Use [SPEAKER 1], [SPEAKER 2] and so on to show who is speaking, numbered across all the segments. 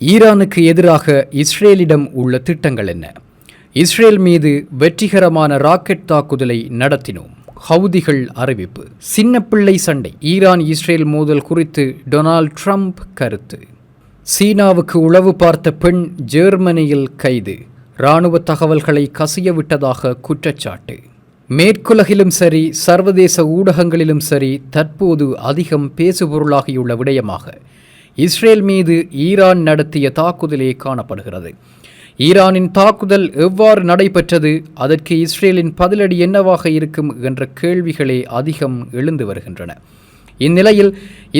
[SPEAKER 1] ஈரானுக்கு எதிராக இஸ்ரேலிடம் உள்ள திட்டங்கள் என்ன? இஸ்ரேல் மீது வெற்றிகரமான ராக்கெட் தாக்குதலை நடத்தினோம் ஹவுதிகள் அறிவிப்பு. சின்ன பிள்ளை சண்டை ஈரான் இஸ்ரேல் மோதல் குறித்து டொனால்ட் ட்ரம்ப் கருத்து. சீனாவுக்கு உளவு பார்த்த பெண் ஜெர்மனியில் கைது. இராணுவ தகவல்களை கசிய விட்டதாக குற்றச்சாட்டு. மேற்குலகிலும் சரி சர்வதேச ஊடகங்களிலும் சரி தற்போது அதிகம் பேசுபொருளாகியுள்ள விடயமாக இஸ்ரேல் மீது ஈரான் நடத்திய தாக்குதலே காணப்படுகிறது. ஈரானின் தாக்குதல் எவ்வாறு நடைபெற்றது? அதற்கு இஸ்ரேலின் பதிலடி என்னவாக இருக்கும்? என்ற கேள்விகளே அதிகம் எழுந்து வருகின்றன. இந்நிலையில்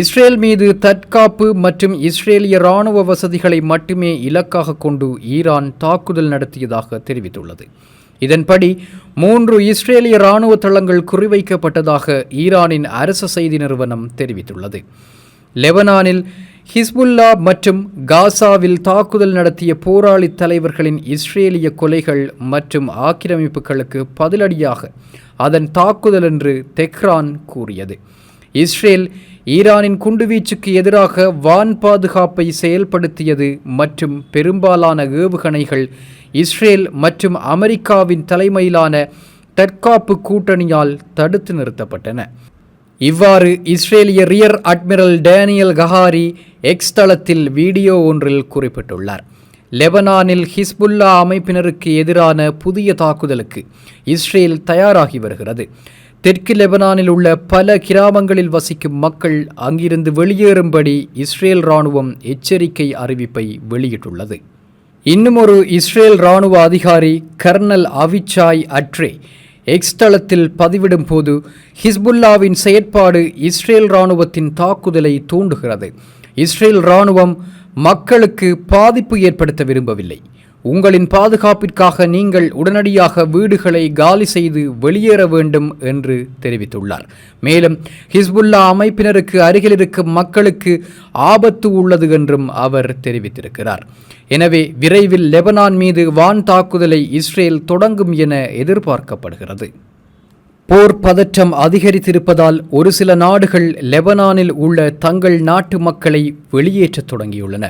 [SPEAKER 1] இஸ்ரேல் மீது தற்காப்பு மற்றும் இஸ்ரேலிய இராணுவ வசதிகளை மட்டுமே இலக்காக கொண்டு ஈரான் தாக்குதல் நடத்தியதாக தெரிவித்துள்ளது. இதன்படி மூன்று இஸ்ரேலிய இராணுவ தளங்கள் குறிவைக்கப்பட்டதாக ஈரானின் அரசு செய்தி நிறுவனம் தெரிவித்துள்ளது. லெபனானில் ஹிஸ்புல்லா மற்றும் காசாவில் தாக்குதல் நடத்திய போராளி தலைவர்களின் இஸ்ரேலிய கொலைகள் மற்றும் ஆக்கிரமிப்புகளுக்கு பதிலடியாக அதன் தாக்குதல் என்று தெஹ்ரான் கூறியது. இஸ்ரேல் ஈரானின் குண்டுவீச்சுக்கு எதிராக வான் பாதுகாப்பை செயல்படுத்தியது மற்றும் பெரும்பாலான ஏவுகணைகள் இஸ்ரேல் மற்றும் அமெரிக்காவின் தலைமையிலான தற்காப்பு கூட்டணியால் தடுத்து நிறுத்தப்பட்டன. இவ்வாறு இஸ்ரேலிய rear admiral Daniel Hagari X தளத்தில் வீடியோ ஒன்றில் குறிப்பிட்டுள்ளார். லெபனானில் ஹிஸ்புல்லா அமைப்பினருக்கு எதிரான புதிய தாக்குதலுக்கு இஸ்ரேல் தயாராகி வருகிறது. தெற்கு லெபனானில் உள்ள பல கிராமங்களில் வசிக்கும் மக்கள் அங்கிருந்து வெளியேறும்படி இஸ்ரேல் இராணுவம் எச்சரிக்கை அறிவிப்பை வெளியிட்டுள்ளது. இன்னுமொரு இஸ்ரேல் இராணுவ அதிகாரி கர்னல் அவிச்சாய் அட்ரே எக்ஸ் தளத்தில் பதிவிடும் போது ஹிஸ்புல்லாவின் செயற்பாடு இஸ்ரேல் இராணுவத்தின் தாக்குதலை தூண்டுகிறது. இஸ்ரேல் இராணுவம் மக்களுக்கு பாதிப்பு ஏற்படுத்த விரும்பவில்லை. உங்களின் பாதுகாப்பிற்காக நீங்கள் உடனடியாக வீடுகளை காலி செய்து வெளியேற வேண்டும் என்று தெரிவித்துள்ளார். மேலும் ஹிஸ்புல்லா அமைப்பினருக்கு அருகில் இருக்கும் மக்களுக்கு ஆபத்து உள்ளது என்றும் அவர் தெரிவித்திருக்கிறார். எனவே விரைவில் லெபனான் மீது வான் தாக்குதலை இஸ்ரேல் தொடங்கும் என எதிர்பார்க்கப்படுகிறது. போர் பதற்றம் அதிகரித்திருப்பதால் ஒரு சில நாடுகள் லெபனானில் உள்ள தங்கள் நாட்டு மக்களை வெளியேற்றத் தொடங்கியுள்ளன.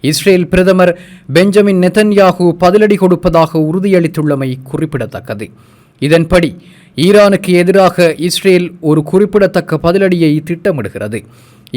[SPEAKER 1] இஸ்ரேல் பிரதமர் பெஞ்சமின் நெதன்யாகு பதிலடி கொடுப்பதாக உறுதியளித்துள்ளமை குறிப்பிடத்தக்கது. இதன்படி ஈரானுக்கு எதிராக இஸ்ரேல் ஒரு குறிப்பிடத்தக்க பதிலடியை திட்டமிடுகிறது.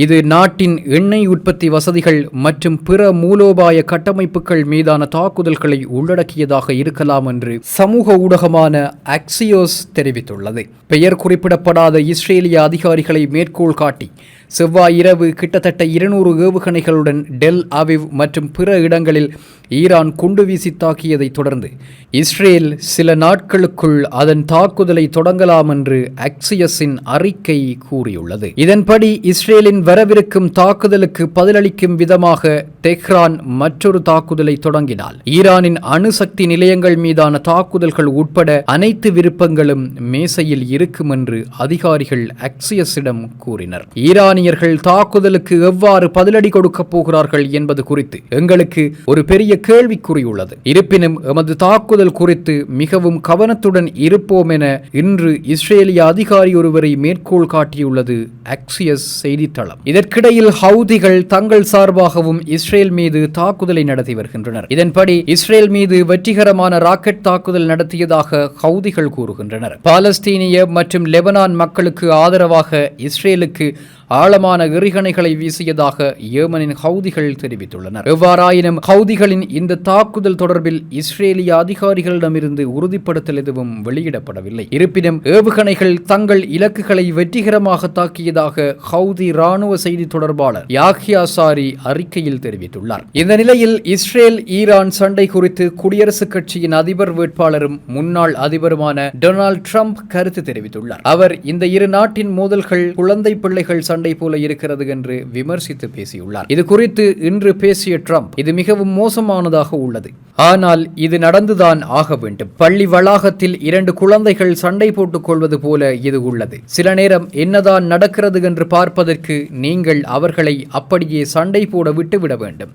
[SPEAKER 1] இது நாட்டின் எண்ணெய் உற்பத்தி வசதிகள் மற்றும் பிற மூலோபாய கட்டமைப்புகள் மீதான தாக்குதல்களை உள்ளடக்கியதாக இருக்கலாம் என்று சமூக ஊடகமான அக்சியோஸ் தெரிவித்துள்ளது. பெயர் குறிப்பிடப்படாத இஸ்ரேலிய அதிகாரிகளை மேற்கோள் காட்டி செவ்வாய் இரவு கிட்டத்தட்ட இருநூறு ஏவுகணைகளுடன் டெல் அவிவ் மற்றும் பிற இடங்களில் ஈரான் குண்டு வீசி தாக்கியதைத் தொடர்ந்து இஸ்ரேல் சில நாட்களுக்குள் அதன் தாக்குதலை தொடங்கலாம் என்று அக்சியஸின் அறிக்கை கூறியுள்ளது. இதன்படி இஸ்ரேலின் வரவிருக்கும் தாக்குதலுக்கு பதிலளிக்கும் விதமாக தெஹ்ரான் மற்றொரு தாக்குதலை தொடங்கினால் ஈரானின் அணுசக்தி நிலையங்கள் மீதான தாக்குதல்கள் உட்பட அனைத்து விருப்பங்களும் மேசையில் இருக்கும் என்று அதிகாரிகள் அக்சியஸிடம் கூறினர். ஈரான் ஈரானியர்கள் தாக்குதலுக்கு எவ்வாறு பதிலடி கொடுக்கப் போகிறார்கள் என்பது குறித்து எங்களுக்கு ஒரு பெரிய கேள்விக்குறி உள்ளது. இருப்பினும் எமது தாக்குதல் குறித்து மிகவும் கவனத்துடன் இருப்போம் என இன்று இஸ்ரேலிய அதிகாரி ஒருவரை மேற்கோள் காட்டியுள்ளது அக்சியஸ் செய்தித்தளம். இதற்கிடையில் ஹவுதிகள் தங்கள் சார்பாகவும் இஸ்ரேல் மீது தாக்குதலை நடத்தி வருகின்றனர். இதன்படி இஸ்ரேல் மீது வெற்றிகரமான ராக்கெட் தாக்குதல் நடத்தியதாக ஹவுதிகள் கூறுகின்றனர். பாலஸ்தீனிய மற்றும் லெபனான் மக்களுக்கு ஆதரவாக இஸ்ரேலுக்கு ஆழமான எறிகணைகளை வீசியதாக ஏமனின் ஹவுதிகள் தெரிவித்துள்ளனர். எவ்வாறாயினும் ஹவுதிகளின் இந்த தாக்குதல் தொடர்பில் இஸ்ரேலிய அதிகாரிகளிடமிருந்து உறுதிப்படுத்தல் எதுவும் வெளியிடப்படவில்லை. இருப்பினும் ஏவுகணைகள் தங்கள் இலக்குகளை வெற்றிகரமாக தாக்கியதாக ஹவுதி ராணுவ செய்தி தொடர்பாளர் யாஹியா சாரி அறிக்கையில் தெரிவித்துள்ளார். இந்த நிலையில் இஸ்ரேல் ஈரான் சண்டை குறித்து குடியரசுக் கட்சியின் அதிபர் வேட்பாளரும் முன்னாள் அதிபருமான டொனால்ட் ட்ரம்ப் கருத்து தெரிவித்துள்ளார். அவர் இந்த இரு நாட்டின் மோதல்கள் குழந்தை பிள்ளைகள் சண்டை போல இருக்கிறது என்று விமர்சித்து பேசியுள்ளார். இது குறித்து இன்று பேசிய ட்ரம்ப் இது மிகவும் மோசமானதாக உள்ளது. ஆனால் இது நடந்துதான் ஆக வேண்டும். பள்ளி வளாகத்தில் இரண்டு குழந்தைகள் சண்டை போட்டுக் கொள்வது போல இது உள்ளது. சில நேரம் என்னதான் நடக்கிறது என்று பார்ப்பதற்கு நீங்கள் அவர்களை அப்படியே சண்டை போட விட்டுவிட வேண்டும்.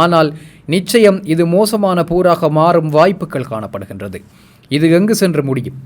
[SPEAKER 1] ஆனால் நிச்சயம் இது மோசமான போராக மாறும் வாய்ப்புகள் காணப்படுகின்றது. இது எங்கு சென்று முடியும்?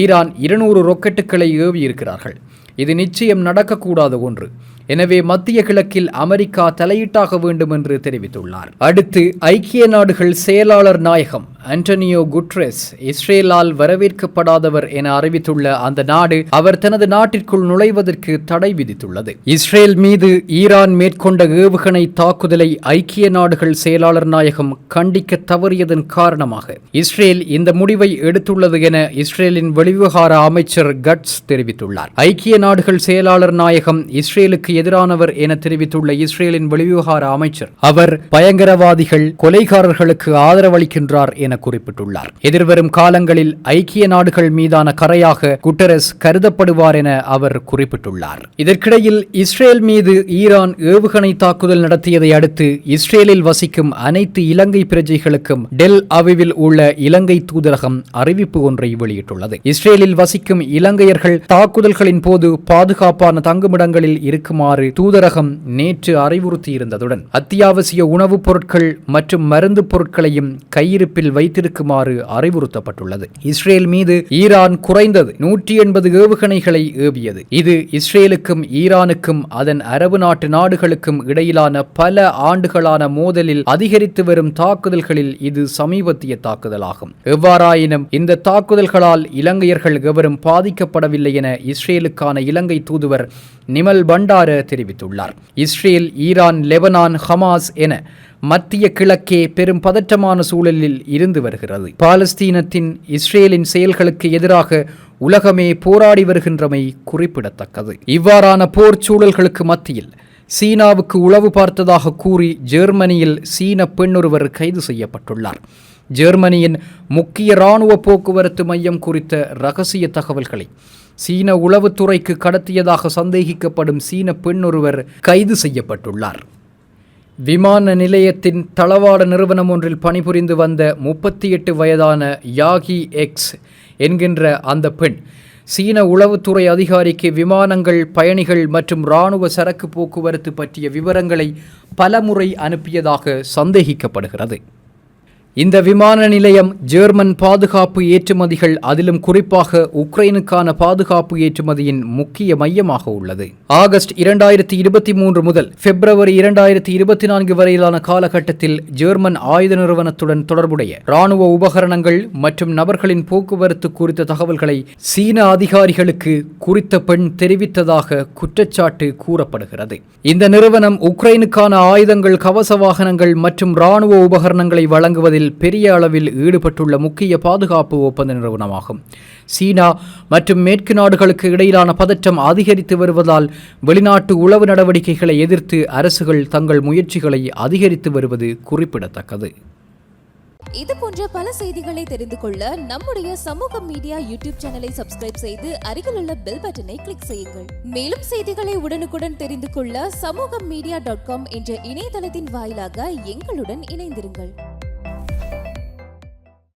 [SPEAKER 1] ஈரான் இருநூறு ரொக்கெட்டுகளை ஏவியிருக்கிறார்கள். இது நிச்சயம் நடக்கக்கூடாத ஒன்று. எனவே மத்திய கிழக்கில் அமெரிக்கா தலையீட்டாக வேண்டும் என்று தெரிவித்துள்ளார். அடுத்து ஐக்கிய நாடுகள் செயலாளர் நாயகம் அண்டோனியோ குட்ரெஸ் இஸ்ரேலால் வரவேற்கப்படாதவர் என அறிவித்துள்ள அந்த நாடு அவர் தனது நாட்டிற்குள் நுழைவதற்கு தடை விதித்துள்ளது. இஸ்ரேல் மீது ஈரான் மேற்கொண்ட ஏவுகணை தாக்குதலை ஐக்கிய நாடுகள் செயலாளர் நாயகம் கண்டிக்க தவறியதன் காரணமாக இஸ்ரேல் இந்த முடிவை எடுத்துள்ளது என இஸ்ரேலின் வெளிவிவகார அமைச்சர் கட்ஸ் தெரிவித்துள்ளார். ஐக்கிய நாடுகள் செயலாளர் நாயகம் இஸ்ரேலுக்கு எதிரானவர் என தெரிவித்துள்ள இஸ்ரேலின் வெளிவிவகார அமைச்சர். அவர் பயங்கரவாதிகள் கொலைகாரர்களுக்கு ஆதரவளிக்கின்றார் என குறிப்பிட்டுள்ளார். எதிர்வரும் காலங்களில் ஐக்கிய நாடுகள் மீதான கரையாக குட்டரஸ் கருதப்படுவார் என அவர் குறிப்பிட்டுள்ளார். இதற்கிடையில் இஸ்ரேல் மீது ஈரான் ஏவுகணை தாக்குதல் நடத்தியதை அடுத்து இஸ்ரேலில் வசிக்கும் அனைத்து இலங்கை பிரஜைகளுக்கும் டெல் அவிவில் உள்ள இலங்கை தூதரகம் அறிவிப்பு ஒன்றை வெளியிட்டுள்ளது. இஸ்ரேலில் வசிக்கும் இலங்கையர்கள் தாக்குதல்களின் போது பாதுகாப்பான தங்குமிடங்களில் இருக்குமா இருக்குமாறு தூதரகம் நேற்று அறிவுறுத்தியிருந்ததுடன் அத்தியாவசிய உணவுப் பொருட்கள் மற்றும் மருந்து பொருட்களையும் கையிருப்பில் வைத்திருக்குமாறு அறிவுறுத்தப்பட்டுள்ளது. இஸ்ரேல் மீது ஈரான் குறைந்தது நூற்றி எண்பது ஏவுகணைகளை ஏவியது. இது இஸ்ரேலுக்கும் ஈரானுக்கும் அதன் அரபு நாட்டு நாடுகளுக்கும் இடையிலான பல ஆண்டுகளான மோதலில் அதிகரித்து வரும் தாக்குதல்களில் இது சமீபத்திய தாக்குதலாகும். எவ்வாறாயினும் இந்த தாக்குதல்களால் இலங்கையர்கள் எவரும் பாதிக்கப்படவில்லை என இஸ்ரேலுக்கான இலங்கை தூதுவர் நிமல் பண்டார தெரிவித்துள்ளார். இஸ்ரேல் ஈரான் லெபனான் ஹமாஸ் என மத்திய கிழக்கே பெரும் பதற்றமான சூழலில் இருந்து வருகிறது. பாலஸ்தீனத்தின் இஸ்ரேலின் செயல்களுக்கு எதிராக உலகமே போராடி வருகின்றமை குறிப்பிடத்தக்கது. இவ்வாறான போர் சூழல்களுக்கு மத்தியில் சீனாவுக்கு உளவு பார்த்ததாக கூறி ஜெர்மனியில் சீன பெண்ணொருவர் கைது செய்யப்பட்டுள்ளார். ஜெர்மனியின் முக்கிய இராணுவ போக்குவரத்து மையம் குறித்த ரகசிய தகவல்களை சீன உளவுத்துறைக்கு கடத்தியதாக சந்தேகிக்கப்படும் சீன பெண்ணொருவர் கைது செய்யப்பட்டுள்ளார். விமான நிலையத்தின் தளவாட நிறுவனம் ஒன்றில் பணிபுரிந்து வந்த முப்பத்தி எட்டு வயதான யாகி எக்ஸ் என்கின்ற அந்த பெண் சீன உளவுத்துறை அதிகாரிக்கு விமானங்கள் பயணிகள் மற்றும் இராணுவ சரக்கு போக்குவரத்து பற்றிய விவரங்களை பலமுறை அனுப்பியதாக சந்தேகிக்கப்படுகிறது. இந்த விமான நிலையம் ஜெர்மன் பாதுகாப்பு ஏற்றுமதிகள் அதிலும் குறிப்பாக உக்ரைனுக்கான பாதுகாப்பு ஏற்றுமதியின் முக்கிய மையமாக உள்ளது. ஆகஸ்ட் இரண்டாயிரத்தி இருபத்தி மூன்று முதல் பிப்ரவரி இரண்டாயிரத்தி இருபத்தி நான்கு வரையிலான காலகட்டத்தில் ஜெர்மன் ஆயுத நிறுவனத்துடன் தொடர்புடைய ராணுவ உபகரணங்கள் மற்றும் நபர்களின் போக்குவரத்து குறித்த தகவல்களை சீன அதிகாரிகளுக்கு குறித்த பெண் தெரிவித்ததாக குற்றச்சாட்டு கூறப்படுகிறது. இந்த நிறுவனம் உக்ரைனுக்கான ஆயுதங்கள் கவச வாகனங்கள் மற்றும் ராணுவ உபகரணங்களை வழங்குவதில் பெரிய அளவில் ஈடுபட்டுள்ள முக்கிய பாதுகாப்பு ஒப்பந்த நிறுவனமாகும். சீனா மற்றும் மேற்கு நாடுகளுக்கு இடையிலான பதற்றம் அதிகரித்து வருவதால் வெளிநாட்டு உளவு நடவடிக்கைகளை எதிர்த்து அரசுகள் தங்கள் முயற்சிகளை அதிகரித்து வருவது குறிப்பிடத்தக்கது.
[SPEAKER 2] இது போன்ற பல செய்திகளை தெரிந்து கொள்ள நம்முடைய சமூக மீடியா யூடியூப் சேனலை சப்ஸ்கிரைப் செய்து அருகில் உள்ள பெல் பட்டனை கிளிக் செய்யுங்கள். மேலும் செய்திகளை உடனுக்குடன் தெரிந்து கொள்ள சமூக மீடியா டாட் காம் என்ற இணையதளத்தின் வாயிலாக எங்களுடன் இணைந்திருங்கள்.